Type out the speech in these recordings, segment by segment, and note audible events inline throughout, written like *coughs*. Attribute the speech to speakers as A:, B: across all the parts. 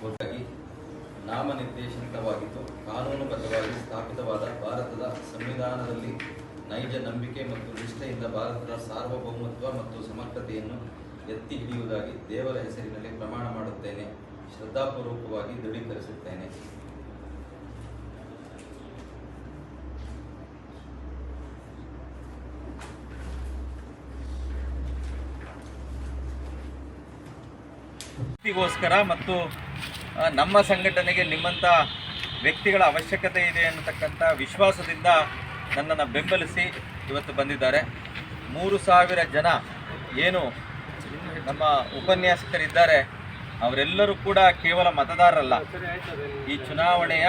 A: Por ನಾಮನಿರ್ದೇಶಿತವಾಗಿದ್ದು, ಕಾನೂನುಬದ್ಧವಾಗಿ ಸ್ಥಾಪಿತವಾದ ಭಾರತದ ಸಂವಿಧಾನದಲ್ಲಿ ನೈಜ ನಂಬಿಕೆ ಮತ್ತು ನಿಷ್ಠೆಯಿಂದ ಭಾರತದ ಸಾರ್ವಭೌಮತ್ವ ಮತ್ತು ಸಮಗ್ರತೆಯನ್ನು ಎತ್ತಿ ಹಿಡಿಯುವುದಾಗಿ ದೇವರ ಹೆಸರಿನಲ್ಲಿ ಪ್ರಮಾಣ ಮಾಡುತ್ತೇನೆ. ಶ್ರದ್ಧಾಪೂರ್ವಕವಾಗಿ ದೃಢೀಕರಿಸುತ್ತೇನೆ.
B: ಮತ್ತು ನಮ್ಮ ಸಂಘಟನೆಗೆ ನಿಮ್ಮಂಥ ವ್ಯಕ್ತಿಗಳ ಅವಶ್ಯಕತೆ ಇದೆ ಅನ್ನತಕ್ಕಂಥ ವಿಶ್ವಾಸದಿಂದ ನನ್ನನ್ನು ಬೆಂಬಲಿಸಿ ಇವತ್ತು ಬಂದಿದ್ದಾರೆ. ಮೂರು ಸಾವಿರ ಜನ ಏನು ನಮ್ಮ ಉಪನ್ಯಾಸಕರಿದ್ದಾರೆ, ಅವರೆಲ್ಲರೂ ಕೂಡ ಕೇವಲ ಮತದಾರರಲ್ಲ. ಈ ಚುನಾವಣೆಯ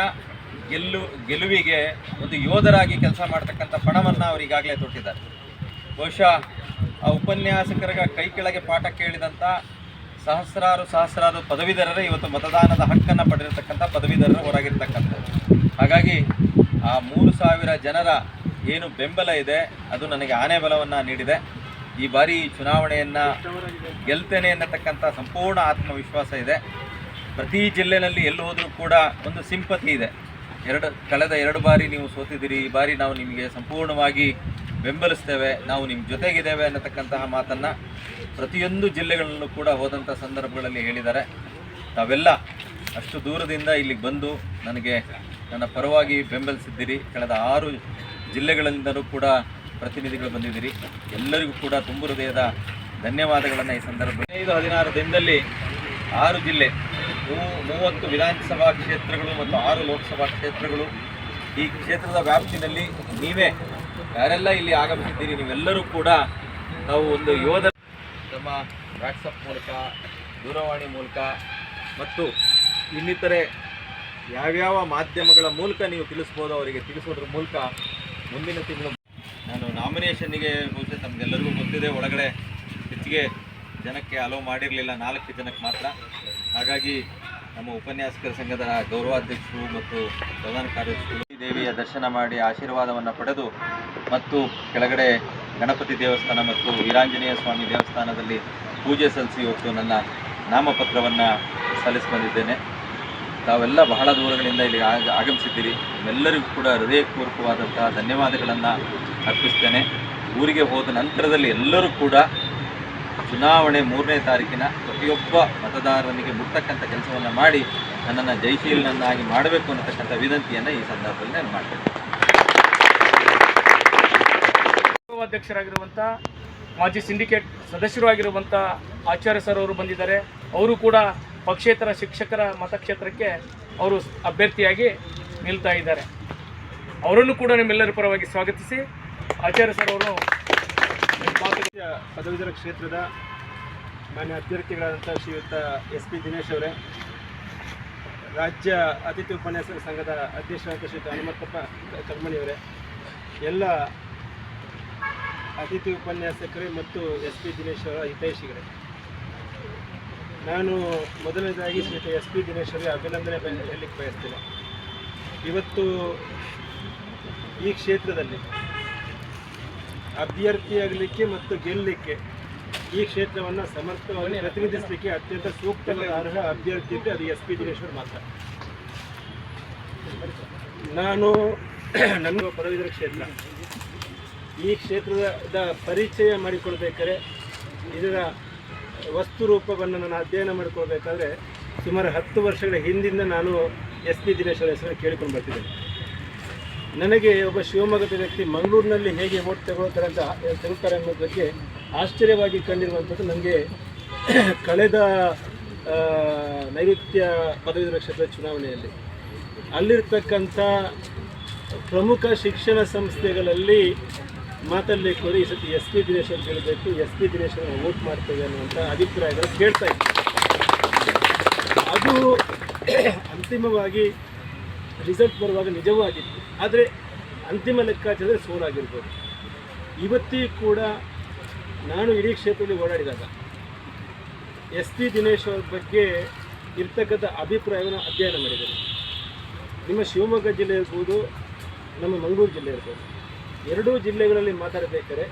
B: ಗೆಲ್ಲು, ಗೆಲುವಿಗೆ ಒಂದು ಯೋಧರಾಗಿ ಕೆಲಸ ಮಾಡ್ತಕ್ಕಂಥ ಪಣವನ್ನು ಅವರು ಈಗಾಗಲೇ ತೊಟ್ಟಿದ್ದಾರೆ. ಬಹುಶಃ ಆ ಉಪನ್ಯಾಸಕರ ಕೈ ಕೆಳಗೆ ಪಾಠ ಕೇಳಿದಂಥ ಸಹಸ್ರಾರು ಸಹಸ್ರಾರು ಪದವೀಧರರೇ ಇವತ್ತು ಮತದಾನದ ಹಕ್ಕನ್ನು ಪಡೆದಿರತಕ್ಕಂಥ ಪದವೀಧರರ ಹೊರಗಿರ್ತಕ್ಕಂಥದ್ದು ಹಾಗಾಗಿ ಆ ಮೂರು ಸಾವಿರ ಜನರ ಏನು ಬೆಂಬಲ ಇದೆ, ಅದು ನನಗೆ ಆನೆ ಬಲವನ್ನು ನೀಡಿದೆ. ಈ ಬಾರಿ ಚುನಾವಣೆಯನ್ನು ಗೆಲ್ತೇನೆ ಅನ್ನತಕ್ಕಂಥ ಸಂಪೂರ್ಣ ಆತ್ಮವಿಶ್ವಾಸ ಇದೆ. ಪ್ರತಿ ಜಿಲ್ಲೆನಲ್ಲಿ ಎಲ್ಲಿ ಹೋದರೂ ಕೂಡ ಒಂದು ಸಿಂಪತಿ ಇದೆ. ಎರಡು, ಕಳೆದ ಎರಡು ಬಾರಿ ನೀವು ಸೋತಿದ್ದೀರಿ, ಈ ಬಾರಿ ನಾವು ನಿಮಗೆ ಸಂಪೂರ್ಣವಾಗಿ ಬೆಂಬಲಿಸ್ತೇವೆ, ನಾವು ನಿಮ್ಮ ಜೊತೆಗಿದ್ದೇವೆ ಅನ್ನತಕ್ಕಂತಹ ಮಾತನ್ನು ಪ್ರತಿಯೊಂದು ಜಿಲ್ಲೆಗಳಲ್ಲೂ ಕೂಡ ಹೋದಂಥ ಸಂದರ್ಭಗಳಲ್ಲಿ ಹೇಳಿದ್ದಾರೆ. ತಾವೆಲ್ಲ ಅಷ್ಟು ದೂರದಿಂದ ಇಲ್ಲಿಗೆ ಬಂದು ನನಗೆ ನನ್ನ ಪರವಾಗಿ ಬೆಂಬಲಿಸಿದ್ದೀರಿ. ಕಳೆದ ಆರು ಜಿಲ್ಲೆಗಳಿಂದಲೂ ಕೂಡ ಪ್ರತಿನಿಧಿಗಳು ಬಂದಿದ್ದೀರಿ. ಎಲ್ಲರಿಗೂ ಕೂಡ ತುಂಬು ಹೃದಯದ ಧನ್ಯವಾದಗಳನ್ನು ಈ ಸಂದರ್ಭದಲ್ಲಿ. ಹದಿನೈದು, ಹದಿನಾರು ದಿನದಲ್ಲಿ ಆರು ಜಿಲ್ಲೆ ಮೂವತ್ತು ವಿಧಾನಸಭಾ ಕ್ಷೇತ್ರಗಳು ಮತ್ತು ಆರು ಲೋಕಸಭಾ ಕ್ಷೇತ್ರಗಳು ಈ ಕ್ಷೇತ್ರದ ವ್ಯಾಪ್ತಿನಲ್ಲಿ ನೀವೇ ಯಾರೆಲ್ಲ ಇಲ್ಲಿ ಆಗಮಿಸಿದ್ದೀರಿ ನೀವೆಲ್ಲರೂ ಕೂಡ ನಾವು ಒಂದು ಯೋಧ ನಮ್ಮ ವಾಟ್ಸಪ್ ಮೂಲಕ, ದೂರವಾಣಿ ಮೂಲಕ ಮತ್ತು ಇನ್ನಿತರೆ ಯಾವ್ಯಾವ ಮಾಧ್ಯಮಗಳ ಮೂಲಕ ನೀವು ತಿಳಿಸ್ಬೋದು ಅವರಿಗೆ ತಿಳಿಸೋದ್ರ ಮೂಲಕ ಮುಂದಿನ ತಿಂಗಳು ನಾನು ನಾಮಿನೇಷನ್ನಿಗೆ ಬಹುಶಃ ನಮಗೆಲ್ಲರಿಗೂ ಗೊತ್ತಿದೆ. ಒಳಗಡೆ ಹೆಚ್ಚಿಗೆ ಜನಕ್ಕೆ ಅಲೋ ಮಾಡಿರಲಿಲ್ಲ. ನಾಲ್ಕು ಜನಕ್ಕೆ ಮಾತ್ರ. ಹಾಗಾಗಿ ನಮ್ಮ ಉಪನ್ಯಾಸಕರ ಸಂಘದ ಗೌರವಾಧ್ಯಕ್ಷರು ಮತ್ತು ಪ್ರಧಾನ ಕಾರ್ಯದರ್ಶಿಗಳು ದೇವಿಯ ದರ್ಶನ ಮಾಡಿ ಆಶೀರ್ವಾದವನ್ನು ಪಡೆದು ಮತ್ತು ಕೆಳಗಡೆ ಗಣಪತಿ ದೇವಸ್ಥಾನ ಮತ್ತು ವೀರಾಂಜನೇಯ ಸ್ವಾಮಿ ದೇವಸ್ಥಾನದಲ್ಲಿ ಪೂಜೆ ಸಲ್ಲಿಸಿ ಇವತ್ತು ನನ್ನ ನಾಮಪತ್ರವನ್ನು ಸಲ್ಲಿಸಿ ಬಂದಿದ್ದೇನೆ. ತಾವೆಲ್ಲ ಬಹಳ ದೂರಗಳಿಂದ ಇಲ್ಲಿ ಆಗ ಆಗಮಿಸಿದ್ದೀರಿ. ಎಲ್ಲರಿಗೂ ಕೂಡ ಹೃದಯಪೂರ್ವಕವಾದಂತಹ ಧನ್ಯವಾದಗಳನ್ನು ಅರ್ಪಿಸ್ತೇನೆ. ಊರಿಗೆ ಹೋದ ನಂತರದಲ್ಲಿ ಎಲ್ಲರೂ ಕೂಡ ಚುನಾವಣೆ ಮೂರನೇ ತಾರೀಕಿನ ಪ್ರತಿಯೊಬ್ಬ ಮತದಾರನಿಗೆ ಮುಟ್ಟಕ್ಕಂಥ ಕೆಲಸವನ್ನು ಮಾಡಿ ನನ್ನನ್ನು ಜಯಶೀಲನನ್ನಾಗಿ ಮಾಡಬೇಕು ಅನ್ನತಕ್ಕಂಥ ವಿನಂತಿಯನ್ನು ಈ ಸಂದರ್ಭದಲ್ಲಿ ನಾನು ಮಾಡ್ತೇನೆ.
C: ಅಧ್ಯಕ್ಷರಾಗಿರುವಂಥ ಮಾಜಿ ಸಿಂಡಿಕೇಟ್ ಸದಸ್ಯರು ಆಗಿರುವಂಥ ಆಚಾರ್ಯ ಸರ್ ಅವರು ಬಂದಿದ್ದಾರೆ. ಅವರು ಕೂಡ ಪಕ್ಷೇತರ ಶಿಕ್ಷಕರ ಮತಕ್ಷೇತ್ರಕ್ಕೆ ಅವರು ಅಭ್ಯರ್ಥಿಯಾಗಿ ನಿಲ್ತಾ ಇದ್ದಾರೆ. ಅವರನ್ನು ಕೂಡ ನಿಮ್ಮೆಲ್ಲರ ಪರವಾಗಿ ಸ್ವಾಗತಿಸಿ. ಆಚಾರ್ಯ ಸರ್ ಅವರು
D: ಪದವೀಧರ ಕ್ಷೇತ್ರದ ಮಾನ್ಯ ಅಭ್ಯರ್ಥಿಗಳಾದಂಥ ಶ್ರೀಯುತ ಎಸ್ ಪಿ ದಿನೇಶ್ ಅವರೇ, ರಾಜ್ಯ ಅತಿಥಿ ಉಪನ್ಯಾಸಕ ಸಂಘದ ಅಧ್ಯಕ್ಷರಾದಂಥ ಶ್ರೀಯುತ ಹನುಮಂತಪ್ಪ ಕರ್ಮಣಿಯವರೇ ಎಲ್ಲ ಅತಿಥಿ ಉಪನ್ಯಾಸಕರೇ ಮತ್ತು ಎಸ್ ಪಿ ದಿನೇಶ್ ಅವರ ಹಿತೈಷಿಗಳೇ. ನಾನು ಮೊದಲನೇದಾಗಿ ಶ್ರೀಯುತ ಎಸ್ ಪಿ ದಿನೇಶ್ ಅವರಿಗೆ ಅಭಿನಂದನೆ ಹೇಳಲಿಕ್ಕೆ ಬಯಸ್ತೇನೆ. ಇವತ್ತು ಈ ಕ್ಷೇತ್ರದಲ್ಲಿ ಅಭ್ಯರ್ಥಿಯಾಗಲಿಕ್ಕೆ ಮತ್ತು ಗೆಲ್ಲಲಿಕ್ಕೆ ಈ ಕ್ಷೇತ್ರವನ್ನು ಸಮರ್ಥವಾಗಿ ಪ್ರತಿನಿಧಿಸಲಿಕ್ಕೆ ಅತ್ಯಂತ ಸೂಕ್ತವಾದ ಅರ್ಹ ಅಭ್ಯರ್ಥಿ ಇದ್ದರೆ ಅದು ಎಸ್ ಪಿ ದಿನೇಶ್ವರ್ ಮಾತ್ರ. ನಾನು *clears throat* ನನ್ನ ಪದವೀಧರ ಕ್ಷೇತ್ರ. ಈ ಕ್ಷೇತ್ರದ ಪರಿಚಯ ಮಾಡಿಕೊಳ್ಬೇಕಾದ್ರೆ ಇದರ ವಸ್ತು ರೂಪವನ್ನು ನಾನು ಅಧ್ಯಯನ ಮಾಡಿಕೊಳ್ಬೇಕಾದ್ರೆ ಸುಮಾರು ಹತ್ತು ವರ್ಷಗಳ ಹಿಂದಿಂದ ನಾನು ಎಸ್ ಪಿ ದಿನೇಶ್ವರ ಹೆಸರನ್ನು ಕೇಳಿಕೊಂಡು ಬರ್ತಿದ್ದೇನೆ. ನನಗೆ ಒಬ್ಬ ಶಿವಮೊಗ್ಗದ ವ್ಯಕ್ತಿ ಮಂಗಳೂರಿನಲ್ಲಿ ಹೇಗೆ ಓಟ್ ತಗೊಳ್ತಾರೆ ಅಂತ ತಗೊಳ್ತಾರೆ ಅನ್ನೋದಕ್ಕೆ ಆಶ್ಚರ್ಯವಾಗಿ ಕಂಡಿರುವಂಥದ್ದು. ನನಗೆ ಕಳೆದ ನೈಋತ್ಯ ಪದವೀಧರ ಕ್ಷೇತ್ರದ ಚುನಾವಣೆಯಲ್ಲಿ ಅಲ್ಲಿರ್ತಕ್ಕಂಥ ಪ್ರಮುಖ ಶಿಕ್ಷಣ ಸಂಸ್ಥೆಗಳಲ್ಲಿ ಮಾತಾಡಲಿಕ್ಕೆ ಹೋದರೆ ಈ ಸತಿ ಎಸ್ ಪಿ ದಿನೇಶ್ ಅಂತ ಹೇಳಬೇಕು ಎಸ್ ಪಿ ದಿನೇಶ್ ವೋಟ್ ಮಾಡ್ತೇವೆ ಅನ್ನುವಂಥ ಅಭಿಪ್ರಾಯಗಳು ಕೇಳ್ತಾ ಇತ್ತು ಅದು ಅಂತಿಮವಾಗಿ ರಿಸಲ್ಟ್ ಬರುವಾಗ ನಿಜವೂ ಆಗಿತ್ತು ಆದರೆ ಅಂತಿಮ ಲೆಕ್ಕಾಚಾರ ಸೋಲಾಗಿರ್ಬೋದು ಇವತ್ತಿ ಕೂಡ ನಾನು ಇಡೀ ಕ್ಷೇತ್ರದಲ್ಲಿ ಓಡಾಡಿದಾಗ ಎಸ್ ಪಿ ದಿನೇಶ್ ಅವ್ರ ಬಗ್ಗೆ ಇರ್ತಕ್ಕಂಥ ಅಭಿಪ್ರಾಯವನ್ನು ಅಧ್ಯಯನ ಮಾಡಿದ್ದೇನೆ. ನಿಮ್ಮ ಶಿವಮೊಗ್ಗ ಜಿಲ್ಲೆ ಇರ್ಬೋದು, ನಮ್ಮ ಮಂಗಳೂರು ಜಿಲ್ಲೆ ಇರ್ಬೋದು. ಎರಡೂ ಜಿಲ್ಲೆಗಳಲ್ಲಿ ಮಾತಾಡಬೇಕಾದ್ರೆ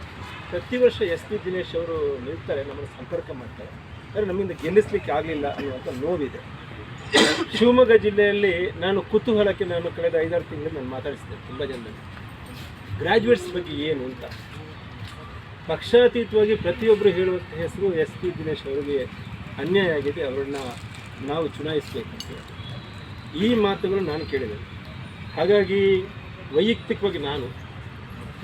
D: ಪ್ರತಿ ವರ್ಷ ಎಸ್ ಪಿ ದಿನೇಶ್ ಅವರು ನಿಲ್ತಾರೆ, ನಮ್ಮನ್ನು ಸಂಪರ್ಕ ಮಾಡ್ತಾರೆ. ಆದರೆ ನಮ್ಮಿಂದ ಗೆಲ್ಲಿಸ್ಲಿಕ್ಕೆ ಆಗಲಿಲ್ಲ ಅನ್ನುವಂಥ ನೋವಿದೆ. ಶಿವಮೊಗ್ಗ ಜಿಲ್ಲೆಯಲ್ಲಿ ನಾನು ಕುತೂಹಲಕ್ಕೆ ನಾನು ಕಳೆದ ಐದಾರು ತಿಂಗಳು ನಾನು ಮಾತಾಡಿಸಿದೆ ತುಂಬ ಜನರಲ್ಲಿ. ಗ್ರ್ಯಾಜುಯೇಟ್ಸ್ ಬಗ್ಗೆ ಏನು ಅಂತ? ಪಕ್ಷಾತೀತವಾಗಿ ಪ್ರತಿಯೊಬ್ಬರು ಹೇಳುವಂಥ ಹೆಸರು ಎಸ್ ಪಿ ದಿನೇಶ್ ಅವರಿಗೆ ಅನ್ಯಾಯ ಆಗಿದೆ, ಅವರನ್ನು ನಾವು ಚುನಾಯಿಸಬೇಕಂತ ಈ ಮಾತುಗಳು ನಾನು ಕೇಳಿದೆ. ಹಾಗಾಗಿ ವೈಯಕ್ತಿಕವಾಗಿ ನಾನು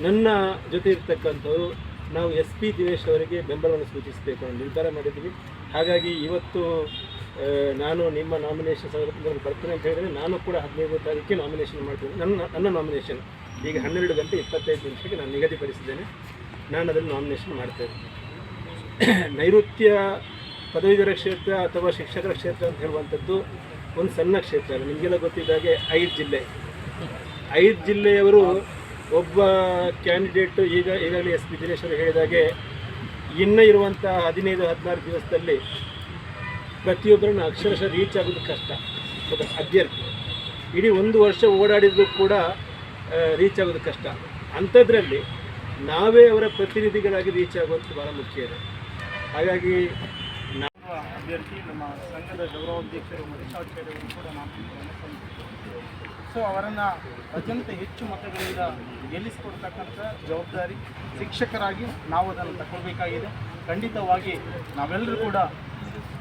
D: ನನ್ನ ಜೊತೆ ಇರ್ತಕ್ಕಂಥವರು ನಾವು ಎಸ್ ಪಿ ದಿನೇಶ್ ಅವರಿಗೆ ಬೆಂಬಲವನ್ನು ಸೂಚಿಸಬೇಕು ಅನ್ನೋ ನಿರ್ಧಾರ ಮಾಡಿದ್ದೀವಿ. ಹಾಗಾಗಿ ಇವತ್ತು ನಾನು ನಿಮ್ಮ ನಾಮಿನೇಷನ್ ಸಂದರ್ಭದಲ್ಲಿ ಬರ್ತೀನಿ ಅಂತ ಹೇಳಿದರೆ ನಾನು ಕೂಡ ಹದಿನೈದು ತಾರೀಕಿಗೆ ನಾಮಿನೇಷನ್ ಮಾಡ್ತೀನಿ. ನನ್ನ ನನ್ನ ನಾಮಿನೇಷನ್ ಈಗ ಹನ್ನೆರಡು ಗಂಟೆ ಇಪ್ಪತ್ತೈದು ನಿಮಿಷಕ್ಕೆ ನಾನು ನಿಗದಿಪಡಿಸಿದ್ದೇನೆ. ನಾನು ಅದನ್ನು ನಾಮಿನೇಷನ್ ಮಾಡ್ತೇನೆ. *coughs* ನೈಋತ್ಯ ಪದವೀಧರ ಕ್ಷೇತ್ರ ಅಥವಾ ಶಿಕ್ಷಕರ ಕ್ಷೇತ್ರ ಅಂತ ಹೇಳುವಂಥದ್ದು ಒಂದು ಸಣ್ಣ ಕ್ಷೇತ್ರ ನಿಮಗೆಲ್ಲ ಗೊತ್ತಿದ್ದಾಗೆ ಐದು ಜಿಲ್ಲೆ. ಐದು ಜಿಲ್ಲೆಯವರು ಒಬ್ಬ ಕ್ಯಾಂಡಿಡೇಟ್ ಈಗ, ಈಗಾಗಲೇ ಎಸ್ ಪಿ ದಿನೇಶ್ ಅವರು ಹೇಳಿದಾಗೆ, ಇನ್ನೂ ಇರುವಂಥ ಹದಿನೈದು, ಹದಿನಾರು ದಿವಸದಲ್ಲಿ ಪ್ರತಿಯೊಬ್ಬರನ್ನು ಅಕ್ಷರಶಃ ರೀಚ್ ಆಗೋದು ಕಷ್ಟ. ಒಬ್ಬ ಅಭ್ಯರ್ಥಿ. ಇಡೀ ಒಂದು ವರ್ಷ ಓಡಾಡಿದ್ರು ಕೂಡ ರೀಚ್ ಆಗೋದು ಕಷ್ಟ. ಅಂಥದ್ರಲ್ಲಿ ನಾವೇ ಅವರ ಪ್ರತಿನಿಧಿಗಳಾಗಿ ರೀಚ್ ಆಗೋದು ಭಾಳ ಮುಖ್ಯ ಇದೆ. ಹಾಗಾಗಿ ನಾವು ಅಭ್ಯರ್ಥಿ, ನಮ್ಮ ಸಂಘದ ಗೌರವಾಧ್ಯಕ್ಷರು ಮಧುಶಾಚಾರ್ಯ ಅವರು ಕೂಡ ನಾವು ಸೊ ಅವರನ್ನು ಅತ್ಯಂತ ಹೆಚ್ಚು ಮತಗಳಿಂದ ಗೆಲ್ಲಿಸಿಕೊಡ್ತಕ್ಕಂಥ ಜವಾಬ್ದಾರಿ ಶಿಕ್ಷಕರಾಗಿ ನಾವು ಅದನ್ನು ತಗೊಳ್ಬೇಕಾಗಿದೆ ಖಂಡಿತವಾಗಿ ನಾವೆಲ್ಲರೂ ಕೂಡ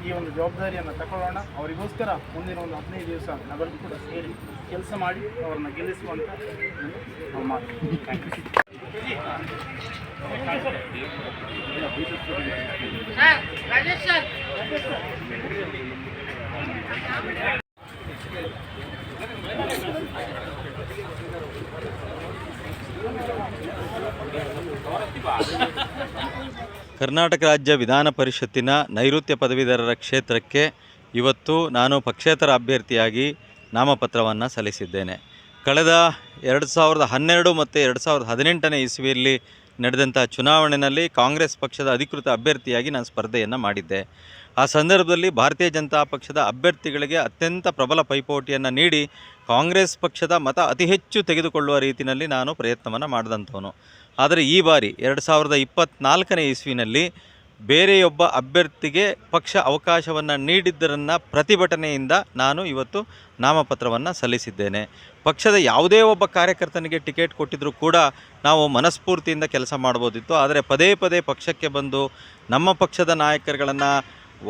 D: ಈ ಒಂದು ಜವಾಬ್ದಾರಿಯನ್ನು ತಗೊಳ್ಳೋಣ ಅವರಿಗೋಸ್ಕರ ಮುಂದಿನ ಒಂದು ಹದಿನೈದು ದಿವಸ ನಾವೆಲ್ಲರೂ ಕೂಡ ಸೇರಿ ಕೆಲಸ ಮಾಡಿ ಅವರನ್ನು ಗೆಲ್ಲಿಸುವಂತ ನಮ್ಮ ಮಾಡ್ತೀವಿ ಥ್ಯಾಂಕ್ ಯು
B: ಕರ್ನಾಟಕ ರಾಜ್ಯ ವಿಧಾನ ಪರಿಷತ್ತಿನ ನೈಋತ್ಯ ಪದವೀಧರರ ಕ್ಷೇತ್ರಕ್ಕೆ ಇವತ್ತು ನಾನು ಪಕ್ಷೇತರ ಅಭ್ಯರ್ಥಿಯಾಗಿ ನಾಮಪತ್ರವನ್ನು ಸಲ್ಲಿಸಿದ್ದೇನೆ. ಕಳೆದ ಎರಡು ಸಾವಿರದ ಹನ್ನೆರಡು ಮತ್ತು ಎರಡು ಸಾವಿರದ ಹದಿನೆಂಟನೇ ಇಸ್ವಿಯಲ್ಲಿ ನಡೆದಂಥ ಚುನಾವಣೆಯಲ್ಲಿ ಕಾಂಗ್ರೆಸ್ ಪಕ್ಷದ ಅಧಿಕೃತ ಅಭ್ಯರ್ಥಿಯಾಗಿ ನಾನು ಸ್ಪರ್ಧೆಯನ್ನು ಮಾಡಿದ್ದೆ. ಆ ಸಂದರ್ಭದಲ್ಲಿ ಭಾರತೀಯ ಜನತಾ ಪಕ್ಷದ ಅಭ್ಯರ್ಥಿಗಳಿಗೆ ಅತ್ಯಂತ ಪ್ರಬಲ ಪೈಪೋಟಿಯನ್ನು ನೀಡಿ ಕಾಂಗ್ರೆಸ್ ಪಕ್ಷದ ಮತ ಅತಿ ಹೆಚ್ಚು ತೆಗೆದುಕೊಳ್ಳುವ ರೀತಿಯಲ್ಲಿ ನಾನು ಪ್ರಯತ್ನವನ್ನು ಮಾಡಿದಂಥವನು. ಆದರೆ ಈ ಬಾರಿ ಎರಡು ಸಾವಿರದ ಇಪ್ಪತ್ತ್ನಾಲ್ಕನೇ ಇಸ್ವಿನಲ್ಲಿ ಬೇರೆಯೊಬ್ಬ ಅಭ್ಯರ್ಥಿಗೆ ಪಕ್ಷ ಅವಕಾಶವನ್ನು ನೀಡಿದ್ದರನ್ನು ಪ್ರತಿಭಟನೆಯಿಂದ ನಾನು ಇವತ್ತು ನಾಮಪತ್ರವನ್ನು ಸಲ್ಲಿಸಿದ್ದೇನೆ. ಪಕ್ಷದ ಯಾವುದೇ ಒಬ್ಬ ಕಾರ್ಯಕರ್ತನಿಗೆ ಟಿಕೆಟ್ ಕೊಟ್ಟಿದ್ದರೂ ಕೂಡ ನಾವು ಮನಸ್ಫೂರ್ತಿಯಿಂದ ಕೆಲಸ ಮಾಡ್ಬೋದಿತ್ತು. ಆದರೆ ಪದೇ ಪದೇ ಪಕ್ಷಕ್ಕೆ ಬಂದು ನಮ್ಮ ಪಕ್ಷದ ನಾಯಕರುಗಳನ್ನು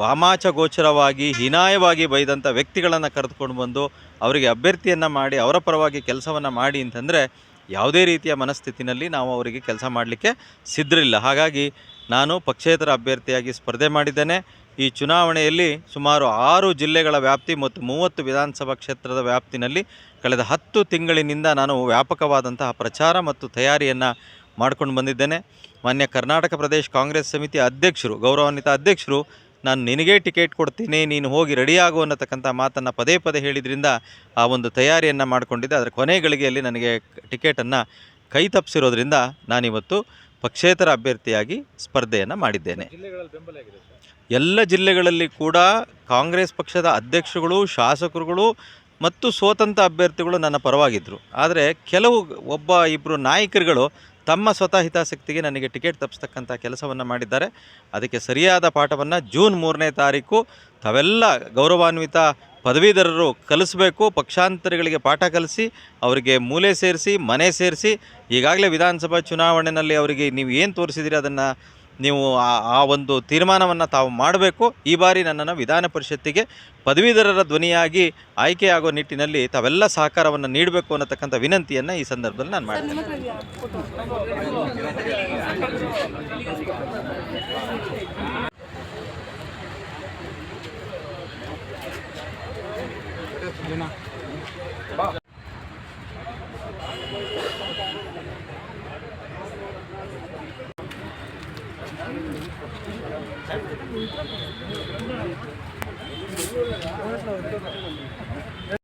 B: ವಾಮಾಚಗೋಚರವಾಗಿ ಹೀನಾಯವಾಗಿ ಬೈದಂಥ ವ್ಯಕ್ತಿಗಳನ್ನು ಕರೆದುಕೊಂಡು ಬಂದು ಅವರಿಗೆ ಅಭ್ಯರ್ಥಿಯನ್ನು ಮಾಡಿ, ಅವರ ಪರವಾಗಿ ಕೆಲಸವನ್ನು ಮಾಡಿ ಅಂತಂದರೆ ಯಾವುದೇ ರೀತಿಯ ಮನಸ್ಥಿತಿನಲ್ಲಿ ನಾವು ಅವರಿಗೆ ಕೆಲಸ ಮಾಡಲಿಕ್ಕೆ ಸಿದ್ಧರಿಲ್ಲ. ಹಾಗಾಗಿ ನಾನು ಪಕ್ಷೇತರ ಅಭ್ಯರ್ಥಿಯಾಗಿ ಸ್ಪರ್ಧೆ ಮಾಡಿದ್ದೇನೆ. ಈ ಚುನಾವಣೆಯಲ್ಲಿ ಸುಮಾರು ಆರು ಜಿಲ್ಲೆಗಳ ವ್ಯಾಪ್ತಿ ಮತ್ತು ಮೂವತ್ತು ವಿಧಾನಸಭಾ ಕ್ಷೇತ್ರದ ವ್ಯಾಪ್ತಿನಲ್ಲಿ ಕಳೆದ ಹತ್ತು ತಿಂಗಳಿನಿಂದ ನಾನು ವ್ಯಾಪಕವಾದಂತಹ ಪ್ರಚಾರ ಮತ್ತು ತಯಾರಿಯನ್ನು ಮಾಡ್ಕೊಂಡು ಬಂದಿದ್ದೇನೆ. ಮಾನ್ಯ ಕರ್ನಾಟಕ ಪ್ರದೇಶ ಕಾಂಗ್ರೆಸ್ ಸಮಿತಿ ಅಧ್ಯಕ್ಷರು, ಗೌರವಾನ್ವಿತ ಅಧ್ಯಕ್ಷರು ನಾನು ನಿನಗೇ ಟಿಕೆಟ್ ಕೊಡ್ತೀನಿ, ನೀನು ಹೋಗಿ ರೆಡಿಯಾಗು ಅನ್ನತಕ್ಕಂಥ ಮಾತನ್ನು ಪದೇ ಪದೇ ಹೇಳಿದ್ರಿಂದ ಆ ಒಂದು ತಯಾರಿಯನ್ನು ಮಾಡಿಕೊಂಡಿದ್ದೆ. ಅದರ ಕೊನೆ ಗಳಿಗೆಯಲ್ಲಿ ನನಗೆ ಟಿಕೆಟನ್ನು ಕೈ ತಪ್ಪಿಸಿರೋದ್ರಿಂದ ನಾನಿವತ್ತು ಪಕ್ಷೇತರ ಅಭ್ಯರ್ಥಿಯಾಗಿ ಸ್ಪರ್ಧೆಯನ್ನು ಮಾಡಿದ್ದೇನೆ. ಎಲ್ಲ ಜಿಲ್ಲೆಗಳಲ್ಲಿ ಕೂಡ ಕಾಂಗ್ರೆಸ್ ಪಕ್ಷದ ಅಧ್ಯಕ್ಷರುಗಳು, ಶಾಸಕರುಗಳು ಮತ್ತು ಸ್ವತಂತ್ರ ಅಭ್ಯರ್ಥಿಗಳು ನನ್ನ ಪರವಾಗಿದ್ದರು ಆದರೆ ಕೆಲವು ಒಬ್ಬ ಇಬ್ಬರು ನಾಯಕರುಗಳು ತಮ್ಮ ಸ್ವತಃ ಹಿತಾಸಕ್ತಿಗೆ ನನಗೆ ಟಿಕೆಟ್ ತಪ್ಪಿಸ್ತಕ್ಕಂಥ ಕೆಲಸವನ್ನು ಮಾಡಿದ್ದಾರೆ. ಅದಕ್ಕೆ ಸರಿಯಾದ ಪಾಠವನ್ನು ಜೂನ್ ಮೂರನೇ ತಾರೀಕು ತಾವೆಲ್ಲ ಗೌರವಾನ್ವಿತ ಪದವೀಧರರು ಕಲಿಸಬೇಕು, ಪಕ್ಷಾಂತರಿಗಳಿಗೆ ಪಾಠ ಕಲಿಸಿ, ಅವರಿಗೆ ಮೂಲೆ ಸೇರಿಸಿ, ಮನೆ ಸೇರಿಸಿ, ಈಗಾಗಲೇ ವಿಧಾನಸಭಾ ಚುನಾವಣೆಯಲ್ಲಿ ಅವರಿಗೆ ನೀವು ಏನು ತೋರಿಸಿದಿರಿ ಅದನ್ನು ನೀವು ಆ ಒಂದು ತೀರ್ಮಾನವನ್ನು ತಾವು ಮಾಡಬೇಕು. ಈ ಬಾರಿ ನನ್ನನ್ನು ವಿಧಾನ ಪರಿಷತ್ತಿಗೆ ಪದವೀಧರರ ಧ್ವನಿಯಾಗಿ ಆಯ್ಕೆಯಾಗೋ ನಿಟ್ಟಿನಲ್ಲಿ ತಾವೆಲ್ಲ ಸಹಕಾರವನ್ನು ನೀಡಬೇಕು ಅನ್ನತಕ್ಕಂಥ ವಿನಂತಿಯನ್ನು ಈ ಸಂದರ್ಭದಲ್ಲಿ ನಾನು ಮಾಡ್ತೇನೆ.